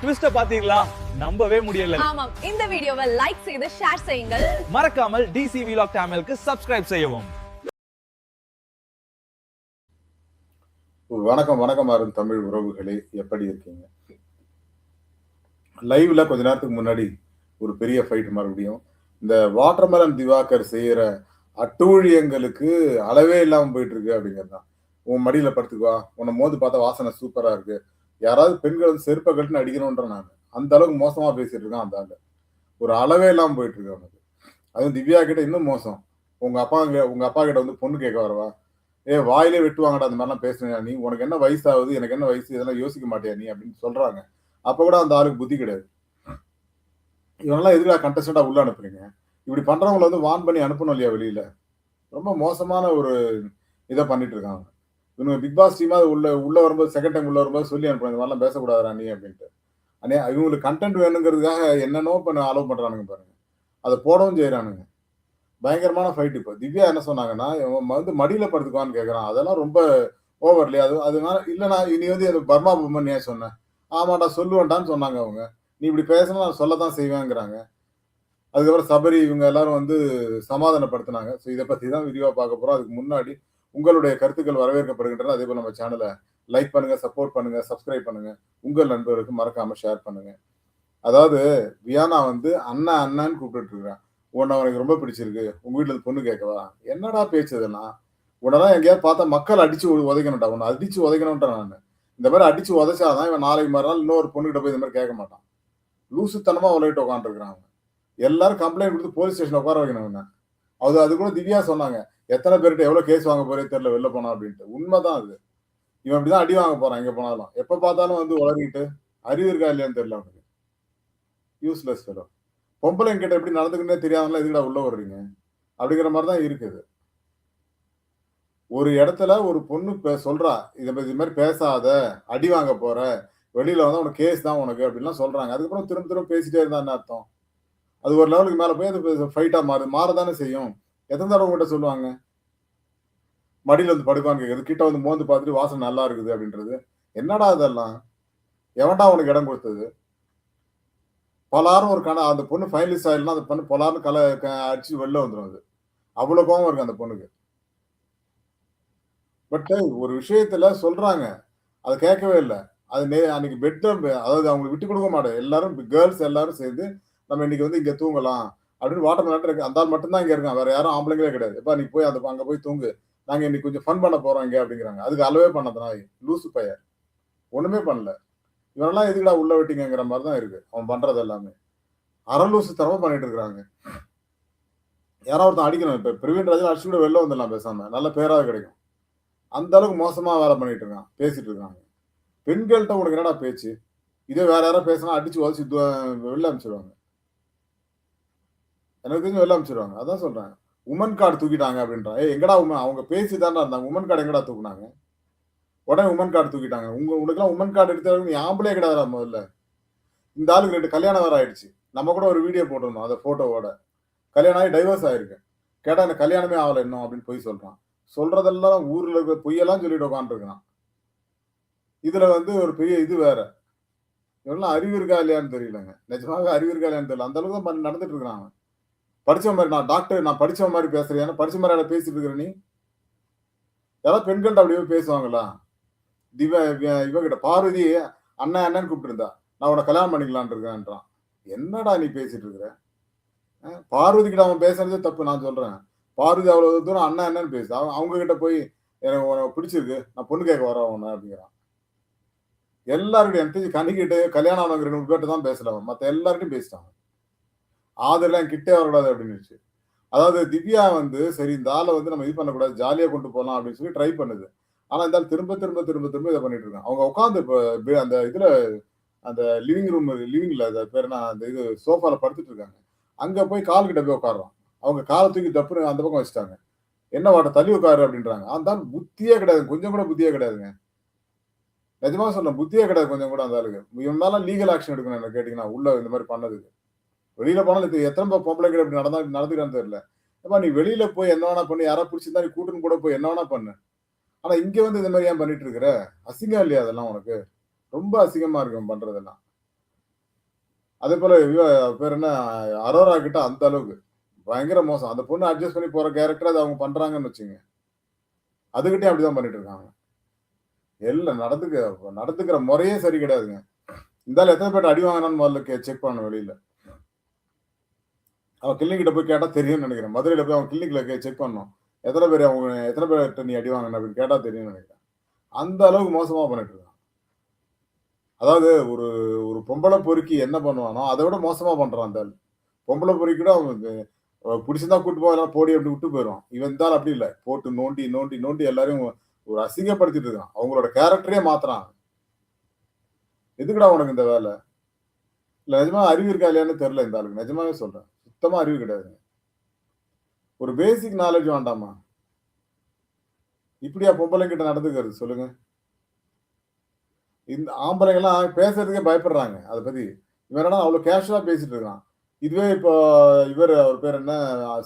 ட்விஸ்ட பாத்தீங்களா? நம்பவே முடியல. ஆமாம் இந்த வீடியோவை லைக் செய்து ஷேர் செய்யுங்கள். மறக்காமல் டிசி விலாக் சேனலுக்கு சப்ஸ்கிரைப் செய்யவும். வணக்கம் வணக்கம் அருண் தமிழ் உறவுகளே. எப்படி இருக்கீங்க? லைவ்ல கொஞ்ச நேரத்துக்கு முன்னாடி ஒரு பெரிய ஃபைட் மறுபடியும். இந்த வாட்டர்மெலன் திவாகர் செய்யற அட்டூழியங்களுக்கு அளவே இல்லாம போயிட்டு இருக்கு அப்படிங்கிறது தான் உன் மடியில படுத்துக்குவா உன்னை மோது பார்த்தா வாசனை சூப்பரா இருக்கு. யாராவது பெண்கள் வந்து செருப்பை கட்டுன்னு அடிக்கணும்ன்ற நான். அந்த அளவுக்கு மோசமா பேசிட்டு இருக்கான் அந்த ஆளு. ஒரு அளவே இல்லாமல் போயிட்டு இருக்கு அவனுக்கு அதுவும் திவ்யா கிட்ட இன்னும் மோசம். உங்க அப்பா உங்க அப்பா கிட்ட வந்து பொண்ணு கேட்க வரவா? ஏ வாயிலே வெட்டுவாங்கடா அந்த மாதிரிலாம் பேசுறியா நீ உனக்கு என்ன வயசு ஆகுது எனக்கு என்ன வயசு? இதெல்லாம் யோசிக்க மாட்டியா நீ? அப்படின்னு சொல்றாங்க. அப்ப கூட அந்த ஆளுக்கு புத்தி கிடையாது. இவனெல்லாம் எதுக்காக கண்டஸ்டண்டா உள்ள அனுப்புறீங்க? இப்படி பண்றவங்களை வந்து வான் பண்ணி அனுப்பணும் இல்லையா வெளியில? ரொம்ப மோசமான ஒரு இதை பண்ணிட்டு இருக்காங்க. இவங்க பிக் பாஸ் டீமா உள்ள உள்ள வரும்போது செகண்ட் டைம் உள்ள வரும்போது சொல்லி அனுப்புறேன் இந்த மாதிரிலாம் பேசக்கூடாதா நீ அப்படின்ட்டு. அண்ணே இவங்களுக்கு கண்டென்ட் வேணுங்கிறதுக்காக என்னென்னோ பண்ண அலோவ் பண்ணுறானுங்க பாருங்க. அதை போடவும் செய்கிறானுங்க பயங்கரமான ஃபைட் இப்போ. திவ்யா என்ன சொன்னாங்கன்னா இவன் வந்து மடியில் படுத்துக்குவான்னு கேட்குறான் அதெல்லாம் ரொம்ப ஓவர் இல்லையா? அது அதனால இல்லைண்ணா இனி வந்து எனக்கு பர்மா பொம்மன் ஏன் சொன்னேன் ஆமாடா சொல்லுவேன்டான்னு சொன்னாங்க அவங்க. நீ இப்படி பேசினா நான் சொல்லத்தான் செய்வேங்கிறாங்க அதுக்கப்புறம் சபரி இவங்க எல்லாரும் வந்து சமாதானப்படுத்தினாங்க. ஸோ இதை பற்றி தான் விரிவாக பார்க்க போகிறோம் அதுக்கு முன்னாடி உங்களுடைய கருத்துக்கள் வரவேற்கப்படுகின்றன. அதே போல் நம்ம சேனலை லைக் பண்ணுங்க சப்போர்ட் பண்ணுங்க சப்ஸ்கிரைப் பண்ணுங்க. உங்கள் நண்பர்களுக்கு மறக்காம ஷேர் பண்ணுங்க. அதாவது வியானா வந்து அண்ணா அண்ணான்னு கூப்பிட்டு இருக்கிறான். உன்னை அவனுக்கு ரொம்ப பிடிச்சிருக்கு. உங்க வீட்டுல பொண்ணு கேட்கவா? என்னடா பேச்சதுன்னா உடனே எங்கேயாவது பார்த்தா மக்கள் அடிச்சு உதைக்கணும்டா. உன்னை அடிச்சு உதைக்கணும்ன்ற நான். இந்த மாதிரி அடிச்சு உதைச்சாதான் இவன் நாளைக்கு மறுநாள் இன்னொரு பொண்ணுகிட்ட போய் இந்த மாதிரி கேட்க மாட்டான். லூசுத்தனமா உலகிட்டு உட்காந்துருக்கிறான் எல்லாரும் கம்ப்ளைண்ட் கொடுத்து போலீஸ் ஸ்டேஷன் உட்கார வைக்கணும் அது அது கூட திவ்யா சொன்னாங்க எத்தனை பேர்கிட்ட எவ்வளவு கேஸ் வாங்க போறே தெரியல வெளில போனா அப்படின்ட்டு. உண்மைதான் அது. இவன் அப்படிதான் அடி வாங்க போறான் எங்க போனாலும். எப்ப பார்த்தாலும் வந்து உலகிட்டு அறிவு இருக்கா இல்லையான்னு தெரியல அவனுக்கு. யூஸ்லெஸ் ஃபெலோ பொம்பளைங்க கிட்ட எப்படி நடந்துக்கிட்டே தெரியாதனால எதுக்குடா உள்ள வர்றீங்க அப்படிங்கிற மாதிரி தான் இருக்குது. ஒரு இடத்துல ஒரு பொண்ணு பே- சொல்றா இதை இது மாதிரி பேசாத அடி வாங்க போற வெளியில வந்து உனக்கு கேஸ் தான் உனக்கு அப்படின்லாம் சொல்றாங்க. அதுக்கப்புறம் திரும்ப திரும்ப பேசிட்டே இருந்தான்னு அர்த்தம்? அது ஒரு லெவலுக்கு மேல போய் அது ஃபைட்டா மாறு மாறதானே செய்யும். எத்தனை தடவை உங்ககிட்ட சொல்லுவாங்க? மடியில வந்து படுப்பாங்க கேக்குறது கிட்ட வந்து மோந்து பார்த்துட்டு வாசனை நல்லா இருக்குது அப்படின்றது. என்னடா இதெல்லாம்? எவன்டா உனக்கு இடம் கொடுத்தது? பலாரும் ஒரு கண அந்த பொண்ணு ஃபைனலிஸ்ட் ஆயிடலாம் அந்த பொண்ணு பலாரும் கலை அடிச்சு வெளில வந்துடும் அது. அவ்வளவு கோபம் இருக்கு அந்த பொண்ணுக்கு. பட் ஒரு விஷயத்துல சொல்றாங்க. அதை கேட்கவே இல்லை. அது நே அன்னைக்கு பெட் அதாவது அவங்களுக்கு விட்டு கொடுக்க மாட்டேன். எல்லாரும் கேர்ள்ஸ் எல்லாரும் சேர்ந்து நம்ம இன்னைக்கு வந்து இங்க தூங்கலாம் அப்படின்னு வாட்டர் மிலான் இருக்கு. அந்த ஆள் மட்டும்தான் இங்க இருக்கான். வேற யாரும் ஆம்பளைங்களே கிடையாது. எப்பா நீ போய் அந்த அங்க போய் தூங்கு. நாங்க இன்னைக்கு கொஞ்சம் ஃபன் பண்ண போறோம் இங்க அப்படிங்கிறாங்க. அதுக்கு அளவே பண்ணது நாய். லூசு பையன் ஒண்ணுமே பண்ணல. இவனெல்லாம் எதுக்குடா உள்ள விட்டீங்கிற மாதிரி தான் இருக்கு. அவன் பண்றது எல்லாமே. அரலூசு தரமா பண்ணிட்டு இருக்கிறாங்க. யாராவது ஒருத்தன் அடிக்கணும். இப்ப பிரவீன் ராஜன் அடிச்சு கூட வெளில வந்துடலாம் பேசாம. நல்ல பேராவது கிடைக்கும். அந்த அளவுக்கு மோசமா வேலை பண்ணிட்டு இருக்கான். பேசிட்டு இருக்காங்க. பெண்கள்கிட்ட உனக்கு என்னடா பேச்சு? இதே வேற யாராவது பேசினா அடிச்சு உதச்சு வெளில அனுப்பிச்சிடுவாங்க எனக்கு தெரிஞ்சு வெளில அமைச்சிருவாங்க அதான் சொல்றேன். உமன் கார்டு தூக்கிட்டாங்க அப்படின்றான் ஏ எங்கடா உமன் அவங்க பேசிதாண்ணா இருந்தாங்க. உமன் கார்டு எங்கடா தூக்குனாங்க? உடனே உமன் கார்டு தூக்கிட்டாங்க. உங்க உனக்குலாம் உமன் கார்டு எடுத்தவங்க நீ ஆம்பளே கிடையாதா முதல்ல. இந்த ஆளுக்கு ரெண்டு கல்யாணம் வேற ஆயிடுச்சு. நம்ம கூட ஒரு வீடியோ போட்டிருந்தோம் அந்த போட்டோவோட கல்யாணம் ஆகி டைவர்ஸ் ஆயிருக்கு கேட்டா எனக்கு கல்யாணமே ஆகலை இன்னும் அப்படின்னு போய் சொல்றான். சொல்றதெல்லாம் ஊர்ல இருக்க பொய்யெல்லாம் சொல்லிட்டு உட்காந்துருக்கான் இதுல வந்து ஒரு பெரிய இது வேற. இவெல்லாம் அறிவு இருக்கா இல்லையான்னு தெரியலங்க. நிஜமாக அறிவு இருக்கா இல்லையான்னு தெரியல. அந்த அளவுக்கு தான் பண்ணி நடந்துட்டு இருக்கிறான் படிச்ச மாதிரி நான் டாக்டர் நான் படிச்ச மாதிரி பேசுறேன். படிச்ச மாதிரி அதை பேசிட்டு இருக்கிற நீ. ஏதாவது பெண்கள்கிட்ட அப்படியே பேசுவாங்களா? திவ இவ- இவகிட்ட பார்வதி அண்ணன் அண்ணன் கூப்பிட்டு இருந்தா நான் உன்னை கல்யாணம் பண்ணிக்கலான் இருக்கேன்றான். என்னடா நீ பேசிட்டு இருக்கிற? பார்வதி கிட்ட அவன் பேசுறதே தப்பு நான் சொல்றேன். பார்வதி அவ்வளவு தூரம் அண்ணா என்னன்னு பேசு. அவன் அவங்க கிட்ட போய் எனக்கு உனக்கு பிடிச்சிருக்கு. நான் பொண்ணு கேட்க வரேன் உன அப்படிங்கிறான். எல்லாருக்கிட்டும் எனக்கு தெரிஞ்சு கணிக்கிட்டு கல்யாணம் ஆனவங்க ரெண்டு தான் பேர்ட்ட தான் மற்ற எல்லாருக்கிட்டையும் எல்லார்கிட்டையும் பேசிட்டாங்க ஆதரெல்லாம் கிட்டே வரக்கூடாது அப்படின்னு அதாவது திவ்யா வந்து சரி இந்த ஆளை வந்து நம்ம இது பண்ணக்கூடாது ஜாலியாக கொண்டு போகலாம் அப்படின்னு சொல்லி ட்ரை பண்ணுது. ஆனால் இந்த ஆள் திரும்ப திரும்ப திரும்ப திரும்ப இதை பண்ணிட்டு இருக்காங்க அவங்க உட்காந்து இப்போ அந்த இதில் அந்த லிவிங் ரூம் லிவிங்ல அது பேர் என்ன அந்த இது சோஃபாவில் படுத்துட்டு இருக்காங்க. அங்கே போய் கால் கிட்ட போய் உட்காடுறான் அவங்க காலை தூக்கி தப்புன்னு அந்த பக்கம் வச்சுட்டாங்க. என்ன வாட்ட தள்ளி உட்காரு அப்படின்றாங்க. அந்த ஆள் புத்தியே கிடையாது. கொஞ்சம் கூட புத்தியே கிடையாதுங்க. நிஜமா சொல்றேன் புத்தியே கிடையாது கொஞ்சம் கூட அந்த ஆளுக்கு. இவன் லீகல் ஆக்ஷன் எடுக்கணும் என்ன கேட்டிங்கன்னா உள்ள இந்த மாதிரி பண்ணதுக்கு. வெளியில போனாலும் இது எத்தனை பேர் பொம்பளை இப்படி நடந்தா நடந்துக்கிறான்னு தெரியல. ஏப்பா நீ வெளியில போய் என்ன வேணா பண்ணி. யாரா பிடிச்சிருந்தா நீ கூட்டுன்னு கூட போய் என்ன வேணா பண்ணு. ஆனா இங்க வந்து இந்த மாதிரி ஏன் பண்ணிட்டு இருக்கிற? அசிங்கம் இல்லையா அதெல்லாம் உனக்கு? ரொம்ப அசிங்கமா இருக்கும் பண்றதெல்லாம். அதே போல பேர் என்ன? அரோரா கிட்ட அந்த அளவுக்கு. பயங்கர மோசம். அந்த பொண்ணு அட்ஜஸ்ட் பண்ணி போற கேரக்டர் அது அவங்க பண்றாங்கன்னு வச்சுங்க. அதுகிட்டே அப்படிதான் பண்ணிட்டு இருக்காங்க. எல்லாம் நடந்துக்க நடந்துக்கிற முறையே சரி கிடையாதுங்க. இருந்தாலும் எத்தனை பேர் அடி வாங்கினான்னு முதல்ல செக் பண்ணணும் வெளியில. அவன் கிளினிக்கிட்ட போய் கேட்டா தெரியும்னு நினைக்கிறேன். மதுரையில போய் அவன் கிளினிக்ல செக் பண்ணோம் எத்தனை பேர் அவங்க எத்தனை பேர் நீ அடி வாங்கின அப்படின்னு கேட்டா தெரியும்னு நினைக்கிறேன். அந்த அளவுக்கு மோசமா பண்ணிட்டு இருக்கான். அதாவது ஒரு ஒரு பொம்பளை பொறுக்கி என்ன பண்ணுவானோ அதை விட மோசமா பண்றான் அந்த பொம்பளை பொறுக்கிட கூட அவன் பிடிச்சிருந்தா கூட்டு போய் போடி அப்படி விட்டு போயிடுவான். இவன் இருந்தாலும் அப்படி இல்லை. போட்டு நோண்டி நோண்டி நோண்டி எல்லாரையும் ஒரு அசிங்கப்படுத்திட்டு இருக்கான். அவங்களோட கேரக்டரே மாத்துறான் எதுக்குடா உனக்கு இந்த வேலை? இல்லை நிஜமா அறிவு இருக்கா இல்லையான்னு தெரில இந்த ஆளுக்கு. நிஜமாவே சொல்றேன். சுத்தமாக அறிவு கிடையாதுங்க. ஒரு பேசிக் நாலேஜ் வேண்டாமா? இப்படியா பொம்பளைங்கிட்ட நடந்துக்கிறது? சொல்லுங்க. இந்த ஆம்பளைங்கெல்லாம் பேசுறதுக்கே பயப்படுறாங்க. அதை பத்தி இவன் அவ்வளோ அவ்வளவு கேஷுவலா பேசிட்டு இருக்கான். இதுவே இப்போ இவர் அவர் பேர் என்ன?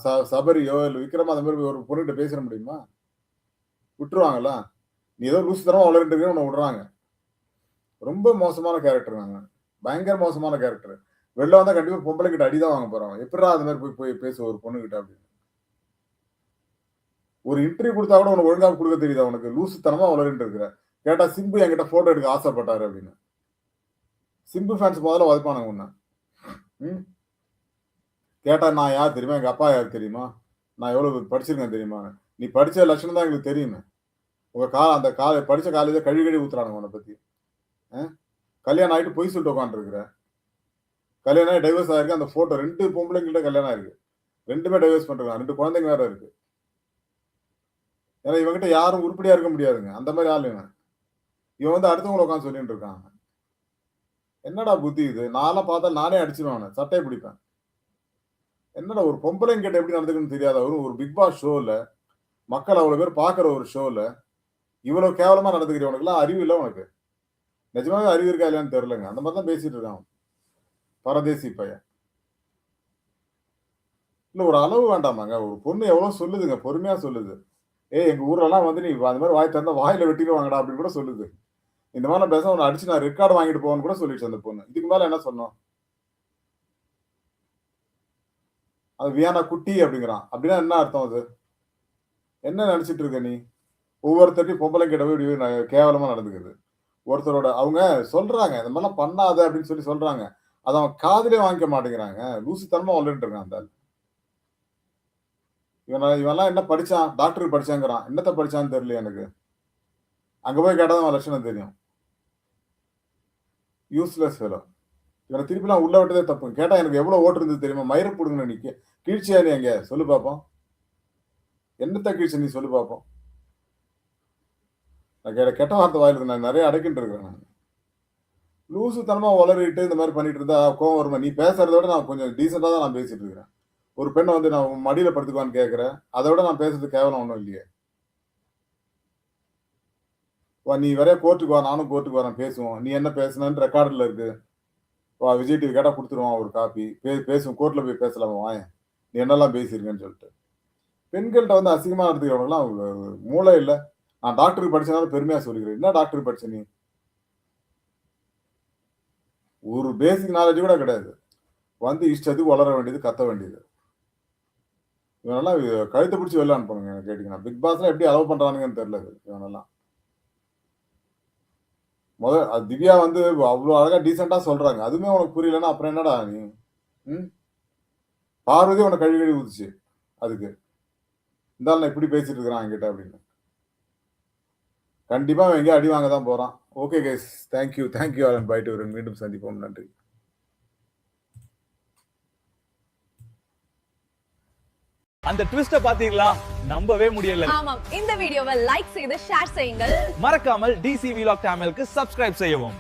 ச- சபரியோ இல்லை விக்ரமா அந்த மாதிரி ஒரு பொருள்கிட்ட பேசிட முடியுமா? விட்டுருவாங்களா? நீ ஏதோ லூசு தரமா வளர்ந்துட்டு இருக்க உன்னை விடுறாங்க. ரொம்ப மோசமான கேரக்டர் நாங்கள் பயங்கர மோசமான கேரக்டர் வெளில வந்தா கண்டிப்பா பொம்பளை கிட்ட அடிதான் வாங்க போறோம் எப்படிடா அது மாதிரி போய் போய் பேச ஒரு பொண்ணு கிட்ட அப்படின்னு. ஒரு இன்டர்வியூ கொடுத்தா கூட உனக்கு ஒழுங்கா கொடுக்க தெரியுதா உனக்கு? லூசுத்தனமா வளர்ந்துட்டு இருக்கிற. கேட்டா சிம்பு என்கிட்ட போட்டோ எடுக்க ஆசைப்பட்டாரு அப்படின்னு. சிம்பு ஃபேன்ஸ் முதல்ல வதப்பானுங்க உன்ன. ம்? கேட்டா நான் யார் தெரியுமா? எங்க அப்பா யார் தெரியுமா? நான் எவ்வளவு படிச்சிருக்கேன் தெரியுமா? நீ படிச்ச லட்சணம் தான் எங்களுக்கு தெரியுமே. உங்க கா அந்த கால படிச்ச காலேஜ கழுவி கழுவி ஊத்துறானுங்க உன்னை பத்தி. ஆ? கல்யாணம் ஆகிட்டு பொய் சொல்லிட்டு உட்காந்துருக்குறேன் கல்யாணம் டைவர்ஸ் ஆயிருக்கு. அந்த போட்டோ ரெண்டு பொம்பளைங்கள்ட்ட கல்யாணம் ஆயிருக்கு. ரெண்டுமே டைவர்ஸ் பண்றாங்க ரெண்டு குழந்தைங்க வேற இருக்கு. ஏன்னா இவங்கிட்ட யாரும் உருப்படியா இருக்க முடியாதுங்க. அந்த மாதிரி ஆள் இவன். இவன் வந்து அடுத்தவங்களை உட்காந்து சொல்லிட்டு இருக்காங்க என்னடா புத்தி இது? நானும் பார்த்தா நானே அடிச்சிருவேன் அவனை. சட்டையை பிடிப்பேன். என்னடா ஒரு பொம்பளைங்க கிட்ட எப்படி நடந்துக்கணும்னு தெரியாத அவரும் ஒரு பிக் பாஸ் ஷோல மக்கள் அவ்வளோ பேர் பார்க்குற ஒரு ஷோவில் இவ்வளோ கேவலமாக கேவலமா நடந்துக்கிறவனுக்குலாம் அறிவு இல்லை உனக்கு. நிஜமாவே அறிவு இருக்கா இல்லையான்னு தெரிலங்க அந்த மாதிரி தான் பேசிட்டு இருக்கான் பரதேசி பையன். இல்லை ஒரு அளவு வேண்டாமாங்க. ஒரு பொண்ணு எவ்வளோ சொல்லுதுங்க. பொறுமையா சொல்லுது. ஏய் எங்கள் ஊர்லலாம் வந்து நீ அந்த மாதிரி வாய் திறந்தா வாயில வெட்டிடுவாங்கடா அப்படின்னு கூட சொல்லுது. இந்த மாதிரி பேச உன்னை அடிச்சு நான் ரெக்கார்டு வாங்கிட்டு போவேன்னு கூட சொல்லிடுச்சு அந்த பொண்ணு. இதுக்கு மேலே என்ன சொன்னோம்? அது வியானா குட்டி அப்படிங்கிறான். அப்படின்னா என்ன அர்த்தம் அது? என்ன நினச்சிட்டு இருக்க நீ? ஒவ்வொருத்தரையும் பொம்பளை கிட்ட போய் இப்படி கேவலமாக நடந்துக்குது ஒருத்தரோட அவங்க சொல்கிறாங்க இந்த மாதிரிலாம் பண்ணாத அப்படின்னு சொல்லி சொல்கிறாங்க அதை அவன் காதலே வாங்கிக்க மாட்டேங்கிறாங்க. லூசுத்தனமா வளர்ந்துட்டு இருக்கான் அந்த இவன் இவன்லாம் என்ன படிச்சான்? டாக்டர் படிச்சாங்கிறான். என்னத்த படிச்சான்னு தெரியல எனக்கு. அங்க போய் கேட்டால் அவன் லட்சணம் தெரியும். யூஸ்லெஸ் ஃபெலோ இவனை திருப்பிலாம் உள்ள விட்டதே தப்பு. கேட்டா எனக்கு எவ்வளவு ஓட்டு இருந்தது தெரியுமா? மயிரை பிடுங்க நிக்க கீழ்ச்சியா நீ எங்க சொல்லு பாப்போம். என்னத்த கீழ்ச்சி நீ சொல்லு பாப்போம். நான் கேட்ட கெட்ட வார்த்தை வாயிலுக்கு நான் நிறைய அடைக்கிட்டு இருக்கிறேன் நான். லூசுத்தனமா உளறிட்டு இந்த மாதிரி பண்ணிட்டு இருந்தா கோவம் வருமா? நீ பேசுறத விட நான் கொஞ்சம் டீசெண்டா தான் நான் பேசிட்டு இருக்கிறேன். ஒரு பெண்ணை வந்து நான் மடியில படுத்துக்குவான்னு கேட்குறேன் அதை விட நான் பேசுறது கேவலம் ஒன்றும் இல்லையே. வா நீ வரைய கோர்ட்டுக்கு வா நானும் கோர்ட்டுக்கு வரேன் பேசுவோம். நீ என்ன பேசுனன்னு ரெக்கார்டில் இருக்கு. வா விஜய் டிவி கேட்டால் கொடுத்துருவான் ஒரு காப்பி பே பேசுவோம் கோர்ட்டில் போய் பேசலாம்? வா நீ என்னெல்லாம் பேசியிருக்கேன்னு சொல்லிட்டு. பெண்கள்கிட்ட வந்து அசிங்கமாக நடத்துக்கிறவங்கலாம் மூளை இல்லை. நான் டாக்டருக்கு படிச்சனால பெருமையாக சொல்லிக்கிறேன். என்ன டாக்டருக்கு படிச்ச நீ? ஒரு பேசிக் நாலேஜ் கூட கிடையாது. வந்து இஷ்டத்துக்கு வளர வேண்டியது கத்த வேண்டியது. இவனெல்லாம் கழுத்தை பிடிச்சி வெளில அனுப்பணுங்க எனக்கு கேட்டிங்கன்னா. பிக் பாஸ்ல எப்படி அலோவ் பண்ணுறானுங்கன்னு தெரியல இவனெல்லாம். முதல் அது திவ்யா வந்து அவ்வளோ அழகாக டீசெண்டாக சொல்கிறாங்க அதுவுமே உனக்கு புரியலன்னா அப்புறம் என்னடா நீ? ம்? பார்வதி உனக்கு கழுவி கழுவி ஊதிச்சு அதுக்கு. இருந்தாலும் நான் இப்படி பேசிட்டு இருக்கிறான் என்கிட்ட அப்படின்னு. கண்டிப்பா அவன் எங்கேயோ அடி வாங்க தான் போறான் okay guys thank you thank you Alan பைட்டு வரேன் மீண்டும் சந்திப்போம். நன்றி. அந்த ட்விஸ்ட பாத்தீங்களா நம்பவே முடியல. ஆமாம். இந்த வீடியோவை லைக் செய்து ஷேர் செய்யுங்கள். மறக்காமல் டிசி விலாக் சேனலுக்கு சப்ஸ்கிரைப் செய்யவும்.